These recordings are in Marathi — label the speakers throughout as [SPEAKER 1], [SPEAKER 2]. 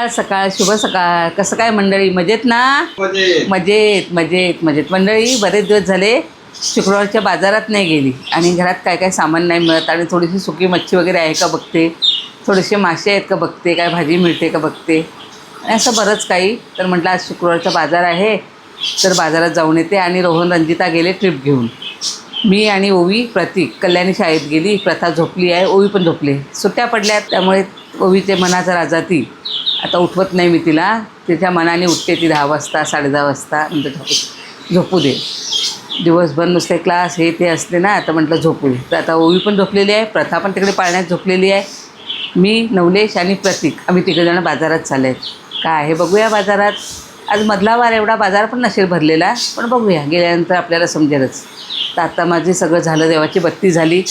[SPEAKER 1] सकाळ सकाळ शुभ सकाळ. कसं काय मंडळी? मजेत ना? मजेत. मजेत मजेत मंडळी बरेच दिवस झाले शुक्रवारच्या बाजारात नाही गेली आणि घरात काय काय सामान नाही मिळत आणि थोडीशी सुकी मच्छी वगैरे आहे का बघते? थोडेसे मासे आहेत का बघते? काय भाजी मिळते का बघते? आणि असं बरंच काही. तर म्हटलं आज शुक्रवारचा बाजार आहे. तर बाजारात जाऊन येते आणि रोहन रंजिता गेले ट्रिप घेऊन. मी आणि ओवी प्रतीक कल्याणी शाळेत गेली. प्रथा झोपली आहे. ओवी पण झोपली. सुट्ट्या पडल्यात त्यामुळे ओवीचे मनाचा राजा ती. आता उठवत नाही मी तिला. तिच्या मनाने उठते ती दहा वाजता साडे दहा वाजता. म्हणजे झोपू झोपू दे. दिवसभर नुसते क्लास हे ते असले ना आता म्हटलं झोपू दे. तर आता ओवी पण झोपलेली आहे प्रथा पण तिकडे पाळण्यात झोपलेली आहे. मी नवलेश आणि प्रतीक आम्ही तिकडेजणं बाजारात चालले आहेत. काय आहे बघूया बाजारात. आज मधला वार एवढा बाजार पण नसेल भरलेला पण बघूया. गेल्यानंतर आपल्याला समजेलच. तर आता माझे सगळं झालं देवाची बत्ती झाली.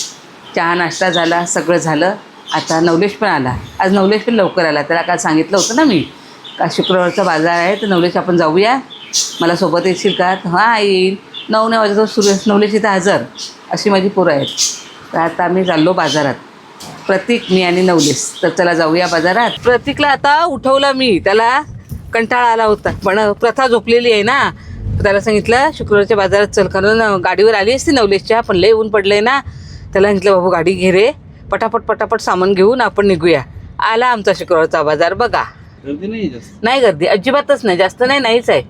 [SPEAKER 1] चहा नाश्ता झाला सगळं झालं. आता नवलेश पण आला. आज नवलेश पण लवकर आला. त्याला काल सांगितलं होतं ना मी. का शुक्रवारचा बाजार आहे तर नवलेश आपण जाऊया. मला सोबत येशील का? हां येईल. नऊ नऊ वाजता सुरू नवलेश इथं हजर. अशी माझी पोरं आहेत. तर आता आम्ही चाललो बाजारात. प्रतीक मी आणि नवलेश. तर चला जाऊया बाजारात. प्रतीकला आता उठवलं मी. त्याला कंटाळा आला होता. पण प्रथा झोपलेली आहे ना. त्याला सांगितलं शुक्रवारच्या बाजारात चल. कारण गाडीवर आली असती नवलेशच्या पण लय ऊन पडलं आहे ना. त्याला सांगितलं बाबू गाडी घे रे. पटापट पटापट सामान घेऊन आपण निघूया. आला आमचा शुक्रवारचा बाजार बघा.
[SPEAKER 2] गर्दी नाही जास्त.
[SPEAKER 1] नाही गर्दी अजिबातच नाही जास्त नाही नाहीच आहे.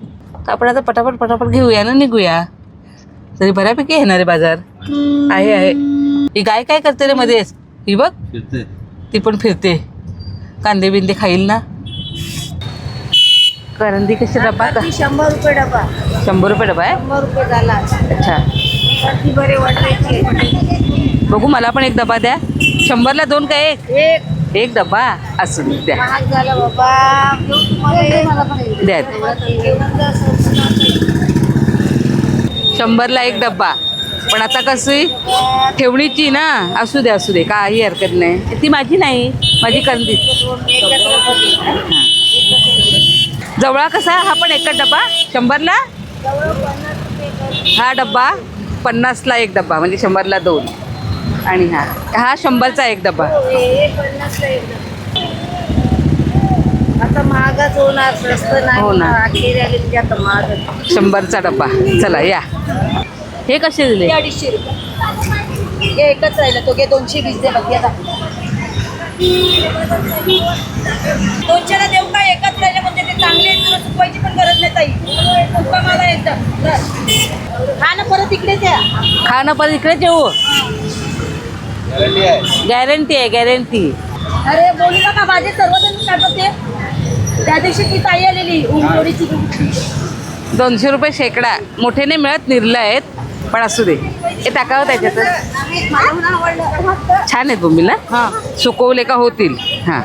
[SPEAKER 1] तर आपण आता पटापट पटापट घेऊया ना निघूया. तरी बऱ्यापैकी येणार आहे बाजार. आहे आहे. ही गाय काय करते रे मध्येच ही बघ.
[SPEAKER 2] फिरते.
[SPEAKER 1] ती पण फिरते. कांदे बिंदे खाईल ना. करंदी कशी डबा का
[SPEAKER 3] शंभर रुपये डबा.
[SPEAKER 1] शंभर रुपये डबा आहे?
[SPEAKER 3] शंभर रुपये झाला.
[SPEAKER 1] अच्छा.
[SPEAKER 3] बरे वाटायची.
[SPEAKER 1] बघू मला पण एक डबा द्या. शंभरला दोन का एक?
[SPEAKER 3] एक.
[SPEAKER 1] एक डबा असू दे, द्या.
[SPEAKER 3] महाग झाला बाबा.
[SPEAKER 1] द्या. शंभरला एक डब्बा. पण आता कशी ठेवणीची ना असू दे असू दे काही हरकत नाही. ती माझी नाही माझी कंदी जवळा कसा? हा पण एकच डबा शंभरला? हा डब्बा. पन्नासला एक डब्बा म्हणजे शंभरला दोन. आणि हा. हा शंभरचा एक डब्बा
[SPEAKER 3] पन्नासला एक डबा. आता महागच होणार स्वस्त नाही
[SPEAKER 1] हो ना.
[SPEAKER 3] होणार. अखेर आली म्हणजे आता महागच.
[SPEAKER 1] शंभरचा डब्बा चला या. हे कसे दिले?
[SPEAKER 3] अडीचशे रुपये. हे एकच राहिलं. तो घे दोनशे वीस दे बघ दोनशेला देऊ का? एकच राहिलं म्हणजे ते चांगले तुला चुकवायची पण गरज नाही ताई. मला एकदम बस. हा ना परत इकडे द्या
[SPEAKER 1] खाणं परत इकडे येऊ.
[SPEAKER 2] गॅरंटी आहे.
[SPEAKER 1] गॅरंटी
[SPEAKER 3] अरे बोलू नका माझे सर्वजण त्या दिवशी ती ताई आलेली
[SPEAKER 1] दोनशे रुपये शेकडा. मोठे नाही मिळत निर्ल आहेत पण असू दे. हे टाकावं त्याच्यातच. छान आहेत बोंबीला हां. सुकवले का होतील? हां.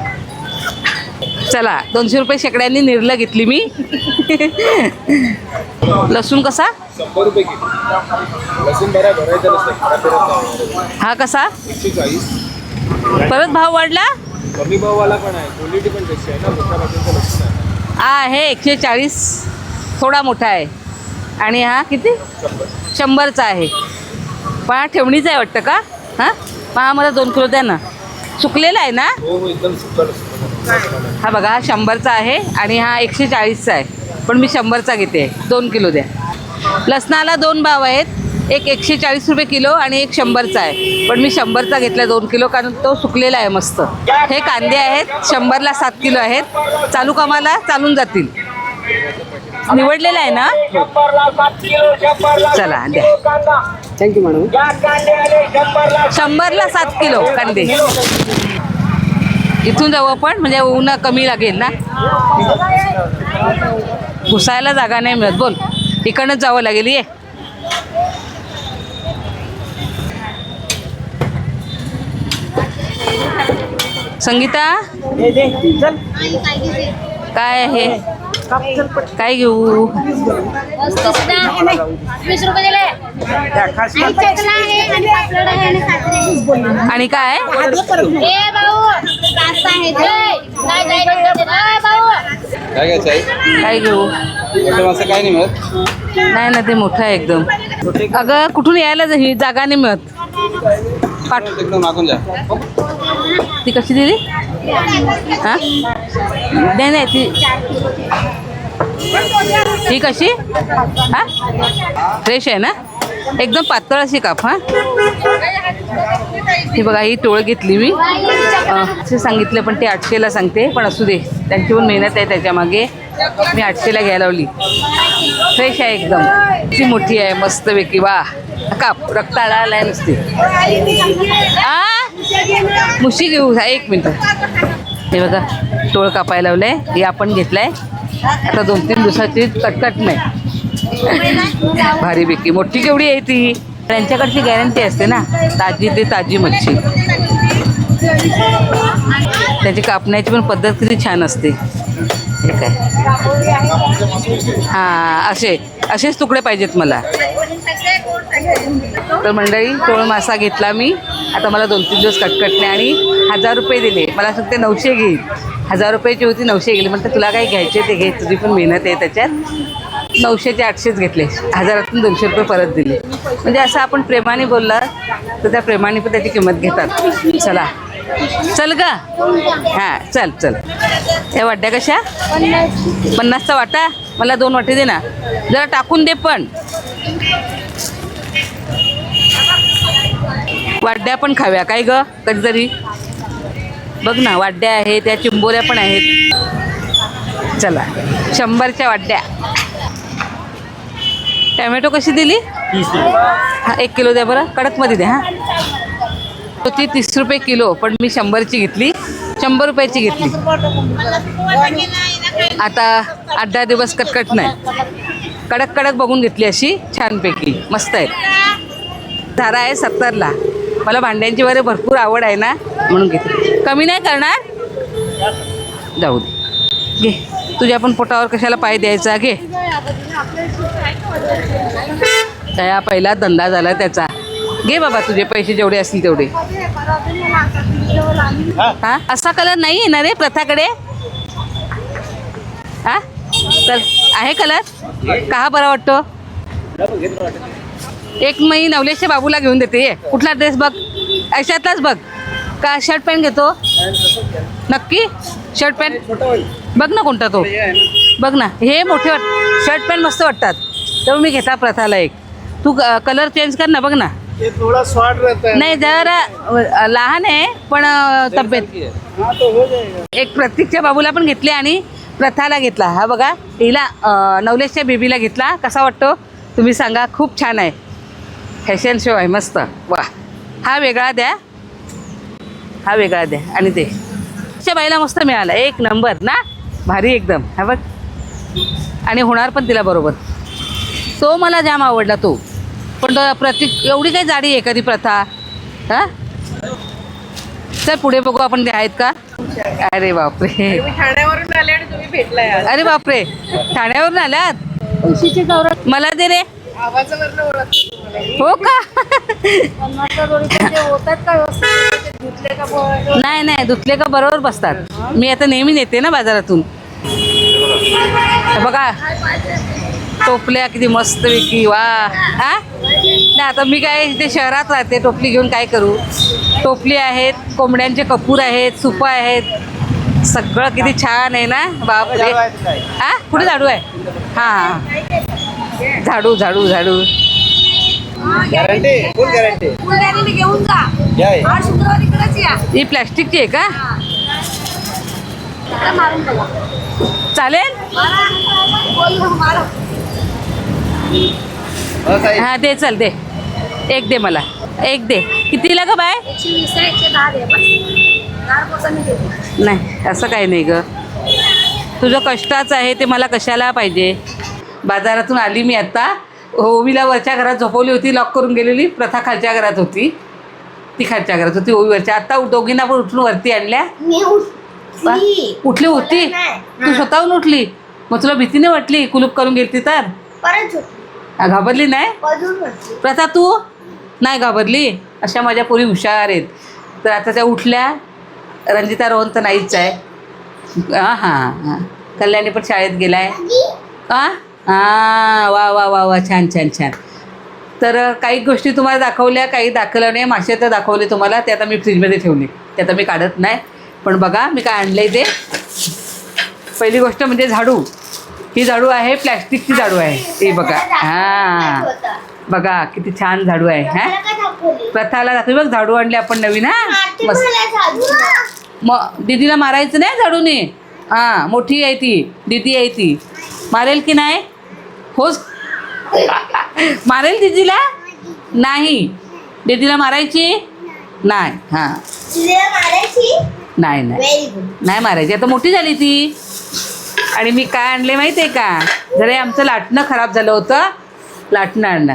[SPEAKER 1] चला दोनशे रुपये शेकड्यांनी निर्ल घेतली मी. लसूण कसा? हा कसा? परत भाव वाढला?
[SPEAKER 2] कमी भाववाला पण आहे क्वालिटी पण तशी आहे ना मोठ्या
[SPEAKER 1] हा आहे. एकशे चाळीस थोडा मोठा आहे. आणि हा किती?
[SPEAKER 2] शंभर.
[SPEAKER 1] शंभरचा आहे. पण हा ठेवणीचा आहे वाटतं का? हां? मग हा मला दोन किलो द्या ना. सुकलेला आहे ना?
[SPEAKER 2] हो हो एकदम
[SPEAKER 1] हा बघा हा शंभरचा आहे आणि हा एकशे चाळीसचा आहे. पण मी शंभरचा घेते. दोन किलो द्या. लसणाला दोन भाव आहेत. एक एकशे चाळीस रुपये किलो आणि एक शंभरचा आहे. पण मी शंभरचा घेतला दोन किलो कारण तो सुकलेला आहे मस्त. हे कांदे आहेत. शंभरला सात किलो आहेत. चालू कामाला चालून जातील. निवडलेला आहे ना? चला द्या.
[SPEAKER 4] थँक्यू मॅडम
[SPEAKER 1] शंभरला सात किलो कांदे. इथून जाऊ आपण म्हणजे ऊन कमी लागेल ना? घुसायला जागा नाही मिळत. बोल इकडनंच जावं लागेल ये. संगीता? काय आहे? काय घेऊ?
[SPEAKER 5] आणि
[SPEAKER 1] काय?
[SPEAKER 5] काय
[SPEAKER 1] घेऊ?
[SPEAKER 2] काय नाही मिळत.
[SPEAKER 1] नाही ना ते मोठं आहे एकदम. अगं कुठून यायला ही जागा नाही मिळत. पाठ
[SPEAKER 2] एकदम मागून जा.
[SPEAKER 1] ती कशी दिली? हां? नाही नाही ती. ही कशी? हां? फ्रेश आहे ना? एकदम पातळ अशी काप हां? ही बघा ही टोळ घेतली मी. असे सांगितलं पण ते आठशेला सांगते. पण असू दे त्यांची पण मेहनत आहे त्याच्यामागे मी आठशेला घ्यायला लावली. फ्रेश आहे एकदम. ती मोठी आहे मस्त वेकी वा. काप रक्त आला नुसती. आ? मुशी घेऊ एक मिनटं. हे बघा टोळ कापायला लावलंय. हे आपण घेतलंय. आता दोन तीन दिवसाची कटकट नाही. भारी बेकी मोठी केवढी आहे ती? त्यांच्याकडची गॅरंटी असते ना? ताजी ते ताजी मच्छी. त्याची कापण्याची पण पद्धत किती छान असते. काय हां असे असेच तुकडे पाहिजेत मला. तर मंडळी टोळ मासा घेतला मी. आता मला दोन तीन दिवस कटकटले आणि हजार रुपये दिले. मला असं ते नऊशे घेईल. हजार रुपयाची होती नऊशे गेली. म्हणतात तुला काही घ्यायचे ते घे तुझी पण मेहनत आहे त्याच्यात. नऊशेचे आठशेच घेतले. हजारातून दोनशे रुपये परत दिले. म्हणजे असं आपण प्रेमाने बोलला तर त्या प्रेमाने पण त्याची किंमत घेतात. चला. चल ग. हां चल चल. त्या वाट्या कशा? पन्नासचा वाटा? मला दोन वाटे दे ना. जरा टाकून दे पण. वाड्या पण खाव्या. काय ग? कधीतरी. बघ ना वाड्या आहेत त्या चिंबोऱ्या पण आहेत. चला. शंभरच्या वाड्या टॅमॅटो कशी दिली? हा एक किलो द्या बरं. कडकमध्ये द्या हां. तो ती तीस रुपये किलो पण मी शंभरची घेतली. शंभर रुपयाची घेतली. आता आठ दहा दिवस कटकट नाही. कडक कडक बघून घेतली अशी छानपैकी. मस्त आहे. धारा आहे सत्तरला. मला भांड्यांची वगैरे भरपूर आवड आहे ना म्हणून घेतली. कमी नाही करणार? जाऊ दे. घे. तुझ्या पण पोटावर कशाला पाय द्यायचा? घे. त्या पहिला धंदा झाला त्याचा. घे बाबा तुझे पैसे जेवढे असतील तेवढे. हा? असा कलर नाही येणार रे प्रथाकडे. हा? तर आहे कलर का हा बरा वाटतो? एक मी नवलेशच्या बाबूला घेऊन देते ये. कुठला ड्रेस बघ? अशातलाच बघ. का शर्ट पॅन्ट घेतो? नक्की? Shirt pant? बघ ना कोणता तो. बघ ना हे मोठे वाट शर्ट पॅन्ट मस्त वाटतात. तर मी घेता प्रथाला एक. तू कलर चेंज कर ना बघ ना.
[SPEAKER 2] ये थोड़ा स्वाद रहता है
[SPEAKER 1] नाही जरा अ, लहान आहे पण अ, तब्येत.
[SPEAKER 2] हाँ तो हो जाएगा.
[SPEAKER 1] एक प्रत्येकच्या बाबूला पण घेतले आणि प्रथाला घेतला. हा बघा हिला अ, नवलेशच्या बेबीला घेतला. कसा वाटतो? तुम्ही सांगा खूप छान आहे. फॅशन शो आहे मस्त. वा हा वेगळा द्या. हा वेगळा द्या. आणि ते च्या बाईला मस्त मिळाला. एक नंबर ना? भारी एकदम. हा बघ. आणि होणार पण तिला बरोबर. तो मला जाम आवडला तो. पण तो प्रत्येक एवढी काही जाडी आहे कधी प्रथा? हां? चल पुढे बघू आपण ते आहेत का? अरे बापरे.
[SPEAKER 3] ठाण्यावरून आले आणि तुम्ही भेटलाय.
[SPEAKER 1] अरे बापरे. ठाण्यावरून आल्यात मला दे रे.
[SPEAKER 3] आवाजावरनं ओळखते तुम्हाला.
[SPEAKER 1] हो का?
[SPEAKER 5] होतात का व्यवस्थित? धुतले का बरं?
[SPEAKER 1] नाही नाही धुतले का बरोबर बसतात. मी आता नेहमी नेते ना बाजारातून. हे बघा टोपल्या किती मस्त पैकी वा. हा? नाही आता मी काय इथे शहरात राहते टोपली घेऊन काय करू? टोपली आहेत कोंबड्यांचे कपूर आहेत सुपं आहेत. सगळं किती छान आहे ना बापरे. हा? कुठे झाडू आहे? हां. झाडू झाडू झाडू.
[SPEAKER 2] Guarantee full guarantee
[SPEAKER 3] full guarantee घेऊन जा.
[SPEAKER 2] या आहे.
[SPEAKER 3] आज शुक्रवारी इकडेच या.
[SPEAKER 1] ही प्लॅस्टिकची आहे का?
[SPEAKER 3] इकडे मारून बघा
[SPEAKER 1] चालेल?
[SPEAKER 3] मारा. बोल, मारा.
[SPEAKER 2] बस आहे.
[SPEAKER 1] हां दे चल दे. एक दे मला. एक दे. कितीला ग बाय?
[SPEAKER 3] एकशे वीस आहे एकशे दहा दे बस. दहा रुपयाचा मी देते.
[SPEAKER 1] नाही असं काही नाही ग. तुझं कष्टाचं आहे ते मला कशाला पाहिजे? बाजारातून आली मी आत्ता ओवीला वरच्या घरात झोपवली होती लॉक करून गेलेली. प्रथा खालच्या घरात होती. ती खालच्या घरात होती ओवीवरच्या आत्ता दोघींना पण उठून वरती आणल्या.
[SPEAKER 5] उठली.
[SPEAKER 1] होती. तू स्वतःहून उठली? मग तुला भीतीने वाटली? कुलूप करून गेलती तर? घाबरली नाही? प्रथा तू? नाही घाबरली? अशा माझ्या पोरी हुशार आहेत. तर आता त्या उठल्या. रंजिता रोहन तर नाहीच आहे. हां हां हां. कल्याणी पण शाळेत गेलाय. हां हां वा वा वा वा छान छान छान. तर काही गोष्टी तुम्हाला दाखवल्या काही दाखवल्या नाही मासे तर दाखवले तुम्हाला ते आता मी फ्रीजमध्ये ठेवले. ते आता मी काढत नाही. पण बघा मी काय आणलंय ते. पहिली गोष्ट म्हणजे झाडू. ही झाडू आहे प्लॅस्टिकची झाडू आहे. हे बघा. हां. बघा किती छान झाडू आहे हा. प्रथाला दाखवी बघ झाडू आणले आपण नवीन हा. मस्त. मग दीदीला मारायचं नाही झाडूने? हां मोठी आहे ती. दीदी आहे ती. मारेल की नाही? होच मारेल दीदीला? नाही. दीदीला मारायची? नाही. हां. नाही नाही. नाही मारायची. आता मोठी झाली ती. आणि मी काय आणले माहिती आहे का? जरा आमचं लाटणं खराब झालं होतं. लाटणं आणलं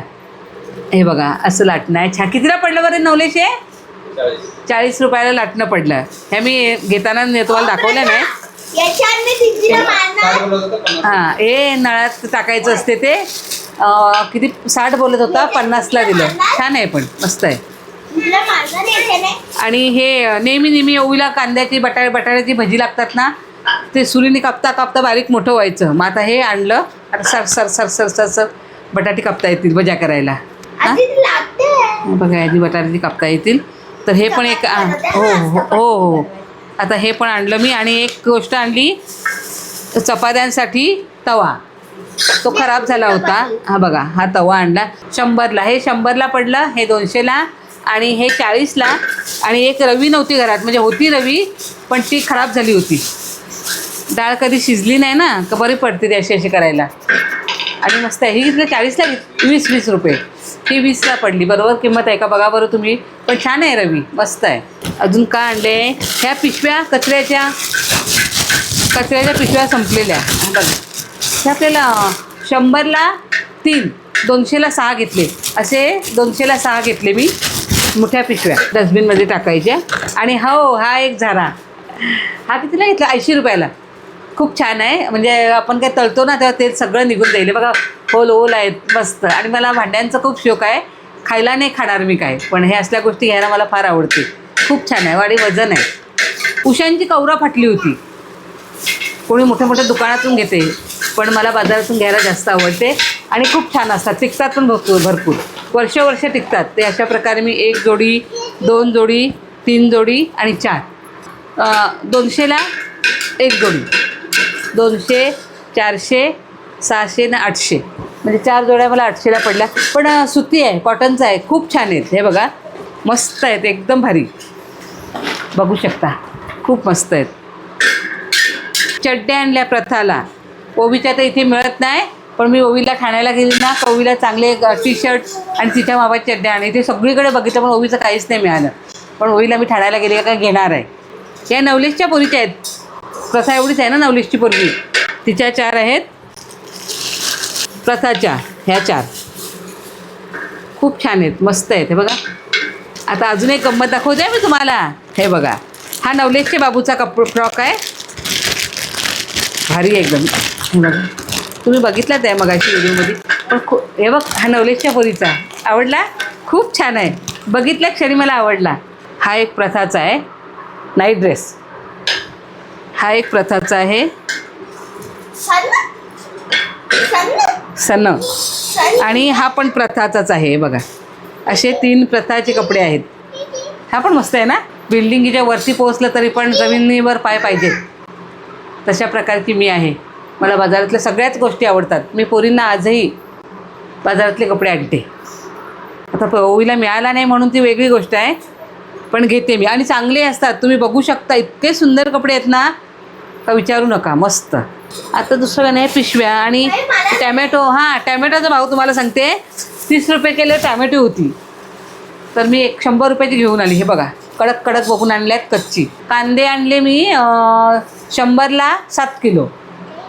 [SPEAKER 1] हे बघा असं लाटणं आहे. छा कितीला पडलं बरं नवलेशे चाळीस. रुपयाला लाटणं पडलं. हे मी घेताना ने- तुम्हाला दाखवलं नाही. हां हे नळात टाकायचं असते ते. अं, किती साठ बोलत होता पन्नासला दिलं. छान आहे पण मस्त आहे. आणि हे नेहमी नेहमी ओवीला कांद्याची बटाटे बटाट्याची भजी लागतात ना ते सुरीने कापता कापता बारीक मोठं व्हायचं. मग आता हे आणलं आता सर सर सर सर सर सर बटाटे कापता येतील भज्या करायला. हां?
[SPEAKER 5] आधी ती लागते.
[SPEAKER 1] बघा यादी बटाट्याची कापता येतील. तर हे पण एक आ, हो हो हो हो. आता हे पण आणलं मी आणि एक गोष्ट आणली चपात्यांसाठी तवा. तो खराब झाला होता. हा बघा हा तवा आणला. शंभरला हे शंभरला पडलं हे दोनशेला आणि हे चाळीसला आणि एक रवी नव्हती घरात म्हणजे होती रवी पण ती खराब झाली होती. डाळ कधी शिजली नाही ना का बरी पडते ती अशी अशी करायला. आणि मस्त आहे. ही घेतलं चाळीसला वीस वीस रुपये. ही वीसला पडली बरोबर? किंमत आहे का? बघा बरं तुम्ही. पण छान आहे रवी मस्त आहे. अजून काय आणले? ह्या पिशव्या कचऱ्याच्या कचऱ्याच्या पिशव्या संपलेल्या. हा बघा आपल्याला शंभरला तीन दोनशेला सहा घेतले. असे दोनशेला सहा घेतले मी. मोठ्या पिशव्या डस्टबिनमध्ये टाकायच्या. आणि हो हा एक झारा. हा कितीला घेतला? ऐंशी रुपयाला. खूप छान आहे. म्हणजे आपण काय तळतो ना तेव्हा ते सगळं निघून जाईल. बघा होल होल आहेत मस्त. आणि मला भांड्यांचा खूप शौक आहे. खायला नाही खाणार मी काय पण हे असल्या गोष्टी घ्यायला मला फार आवडते खूप छान आहे वाडी वजन आहे. उशांची कौरा फाटली होती. कोणी मोठ्या मोठ्या दुकानातून घेते पण मला बाजारातून घ्यायला जास्त आवडते. आणि खूप छान असतात टिकतात पण भरपूर भरपूर. वर्ष वर्ष टिकतात. ते अशा प्रकारे मी एक जोडी दोन जोडी तीन जोडी आणि चार. दोनशेला एक जोडी. दोनशे चारशे सहाशे ना आठशे. म्हणजे चार जोड्या मला आठशेला पडल्या. पण सुती आहे कॉटनचं आहे. खूप छान आहेत. हे बघा मस्त आहेत. एकदम भारी. बघू शकता. खूप मस्त आहेत. चड्ड्या आणल्या प्रथाला. ओवीच्या तर इथे मिळत नाही पण मी ओवीला ठाण्याला गेली ना ओवीला चांगले टी शर्ट आणि तिच्या मापाच्या चड्ड्या आणि ते सगळीकडे बघितलं पण ओवीचं काहीच नाही मिळालं. पण ओवीला मी ठाण्याला गेली का घेणार आहे. या नवलेशच्या पोरीच्या आहेत. प्रथा एवढीच आहे ना नवलेशची पोरगी? तिच्या चार आहेत. प्रथाच्या ह्या चार. खूप छान आहेत मस्त आहेत. हे बघा. आता अजून एक गंमत दाखवते मी तुम्हाला. हे बघा. हा नवलेशच्या बाबूचा कप फ्रॉक आहे. भारी आहे एकदम. बघा. तुम्ही बघितलाच आहे मगाशी व्हिडिओमध्ये? पण खूप हे बघ हा नवलेशच्या पोरीचा. आवडला? खूप छान आहे. बघितल्या क्षणी मला आवडला. हा एक प्रथाचा आहे. Night dress. हा एक प्रथाचा आहे.
[SPEAKER 5] सन्न? सन्न?
[SPEAKER 1] सन्न.
[SPEAKER 5] सन्न?
[SPEAKER 1] आणि हा पण प्रथाचाच आहे बघा. असे तीन प्रथाचे कपडे आहेत. हा पण मस्त आहे ना? बिल्डिंगच्या वरती पोहोचलं तरी पण जमिनीवर पाय पाहिजेत तशा प्रकारची मी आहे. मला बाजारातल्या सगळ्याच गोष्टी आवडतात. मी पोरींना आजही बाजारातले कपडे आणते. आता प- ओवीला मिळाला नाही म्हणून ती वेगळी गोष्ट आहे. पण घेते मी. आणि चांगले असतात. तुम्ही बघू शकता इतके सुंदर कपडे आहेत ना. का विचारू नका मस्त. आता दुसरं नाही पिशव्या आणि टॅमॅटो हां टॅमॅटोचा भाव तुम्हाला सांगते. तीस रुपये केले टॅमॅटो होती. तर मी एक शंभर रुपयाची घेऊन आली हे बघा. कडक कडक बघून आणले आहेत कच्ची. कांदे आणले मी शंभरला सात किलो.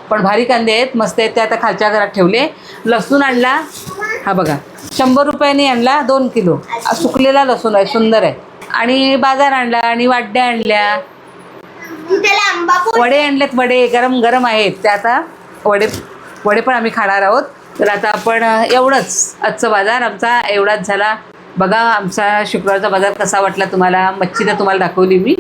[SPEAKER 1] पण भारी कांदे आहेत मस्त आहेत ते आता खालच्या घरात ठेवले. लसूण आणला हा बघा. शंभर रुपयाने आणला दोन किलो. सुकलेला लसूण आहे सुंदर आहे. आणि बाजार आणला आणि वाड्या आणल्या. वडे आणलेत वडे गरम गरम आहेत. ते आता वडे वडे पण आम्ही खाणार आहोत. तर आता आपण एवढंच. आजचं बाजार आमचा एवढाच झाला. बघा आमचा शुक्रवारचा बाजार कसा वाटला तुम्हाला? मच्छी तर तुम्हाला दाखवली मी.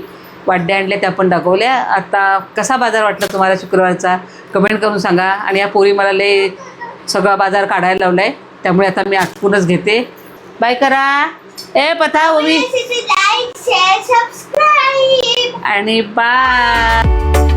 [SPEAKER 1] वाड्या आणल्या त्या पण दाखवल्या. आता कसा बाजार वाटला तुम्हाला शुक्रवारचा? कमेंट करून सांगा. आणि या पोरी मला लय सगळा बाजार काढायला लावला आहे त्यामुळे आता मी आटपूनच घेते. बाय करा. ए पथा ओवी. आणि बाय